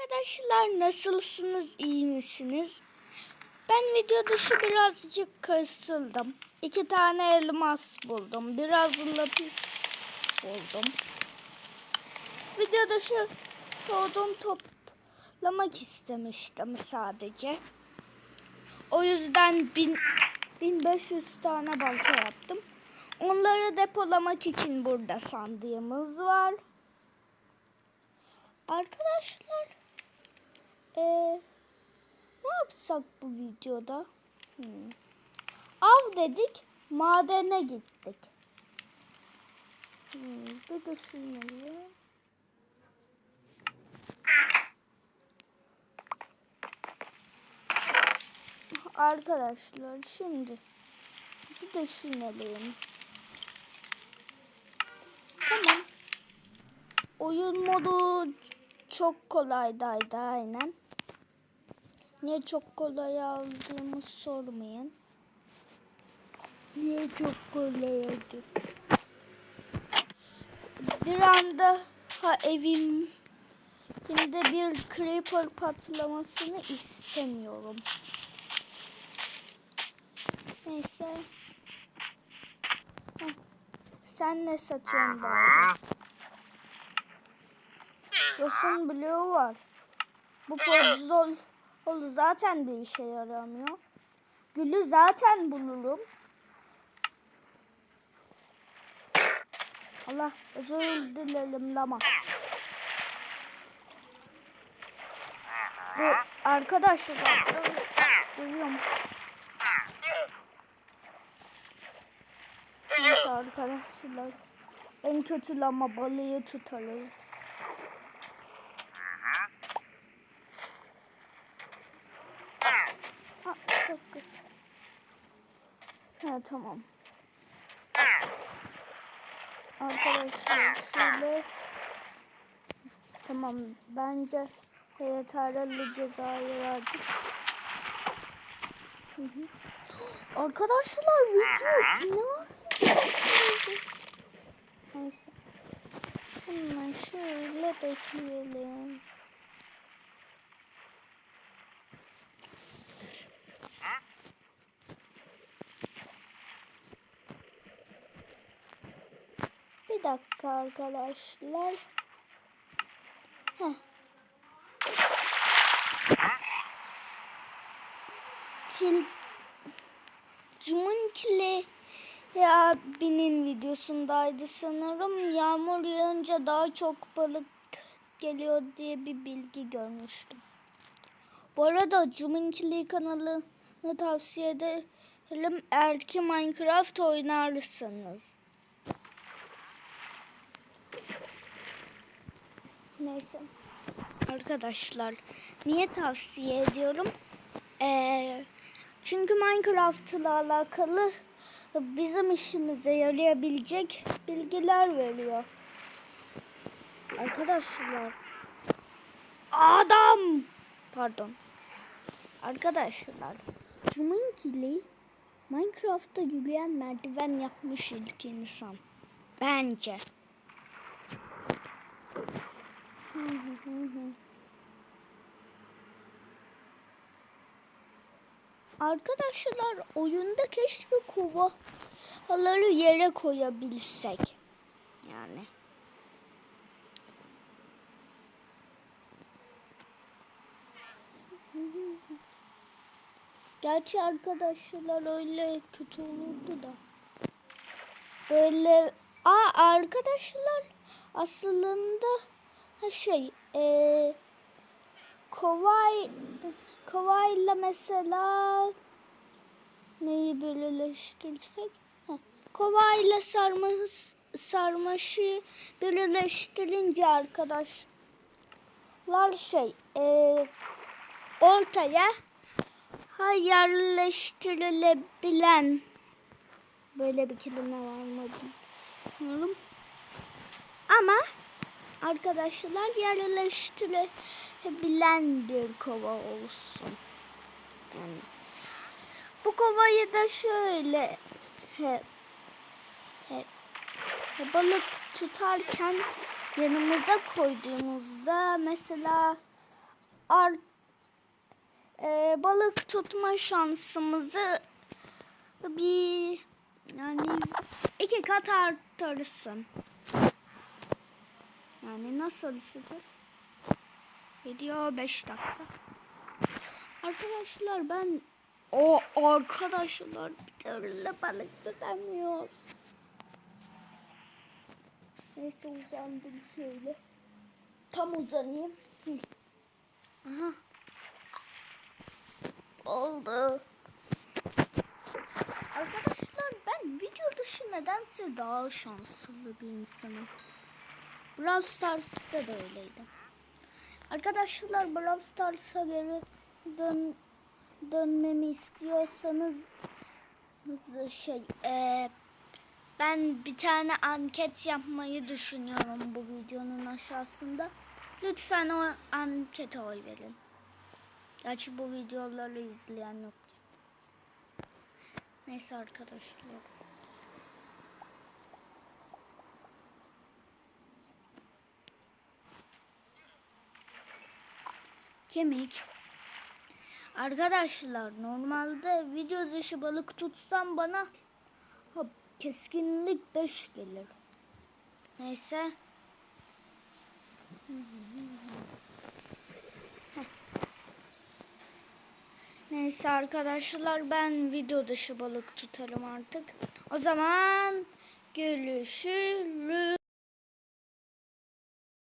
Arkadaşlar nasılsınız? iyi misiniz? Ben video dışı birazcık kasıldım. İki tane elmas buldum. Biraz lapis buldum. Video dışı odun toplamak istemiştim sadece. O yüzden bin, 1500 tane balta yaptım. Onları depolamak için burada sandığımız var. Arkadaşlar eee, ne yapsak bu videoda? Hmm. Av dedik, madene gittik. Hmm, bir düşünelim. Arkadaşlar şimdi bir düşünelim. Tamam. Oyun modu çok kolaydaydı aynen. Niye çok kolay aldığımı sormayın. Niye çok kolay aldım? Bir anda ha evim hem de bir creeper patlamasını istemiyorum. Neyse. Heh. Sen ne satıyorsun bari? Yosun bloğu var. Bu podzol ol zaten bir işe yaramıyor. Gülü zaten bulurum. Allah özür dilerim lama. Dur, arkadaşlar dur, duruyorum. Neyse arkadaşlar. En kötü lama balığı tutarız. Ha, çok kısa. Ha tamam. Arkadaşlar şöyle Tamam bence yeterli cezayı verdik. Arkadaşlar video ne yapıyorsunuz? Neyse. Hemen şöyle bekleyelim. Dakika arkadaşlar. Heh. Til Cumunkile abinin videosundaydı sanırım. Yağmur yağınca daha çok balık geliyor diye bir bilgi görmüştüm. Bu arada Cumunkile kanalını tavsiye ederim. Eğer ki Minecraft oynarsanız. Neyse. Arkadaşlar niye tavsiye ediyorum? Ee, çünkü Minecraft ile alakalı bizim işimize yarayabilecek bilgiler veriyor. Arkadaşlar. Adam. Pardon. Arkadaşlar. Cumankili Minecraft'ta yürüyen merdiven yapmış ilk insan. Bence. Arkadaşlar oyunda keşke kovaları yere koyabilsek. Yani. Gerçi arkadaşlar öyle kötü olurdu da. Böyle Aa arkadaşlar aslında ha şey eee kovay kovayla mesela neyi birleştirsek ha, kovayla sarması sarmaşı birleştirince arkadaşlar şey eee ortaya ha yerleştirilebilen böyle bir kelime var mı bilmiyorum. Ama arkadaşlar yerleştirebilen bir kova olsun. Yani bu kovayı da şöyle he, he, balık tutarken yanımıza koyduğumuzda mesela ar, e, balık tutma şansımızı bir yani iki kat arttırırsın. Yani nasıl fikir? Video 5 dakika. Arkadaşlar ben o arkadaşlar bir türlü balık tutamıyoruz. Neyse uzandım şöyle. Tam uzanayım. Aha. Oldu. Arkadaşlar ben video dışı nedense daha şanslı bir insanım. Brawl Stars'ta da öyleydim. Arkadaşlar Brawl Stars'a geri dön dönmemi istiyorsanız şey eee, ben bir tane anket yapmayı düşünüyorum bu videonun aşağısında. Lütfen o ankete oy verin. Gerçi bu videoları izleyen yok. Neyse arkadaşlar. Kemik. Arkadaşlar normalde video dışı balık tutsam bana hop, keskinlik 5 gelir. Neyse. Neyse arkadaşlar ben video dışı balık tutarım artık. O zaman görüşürüz.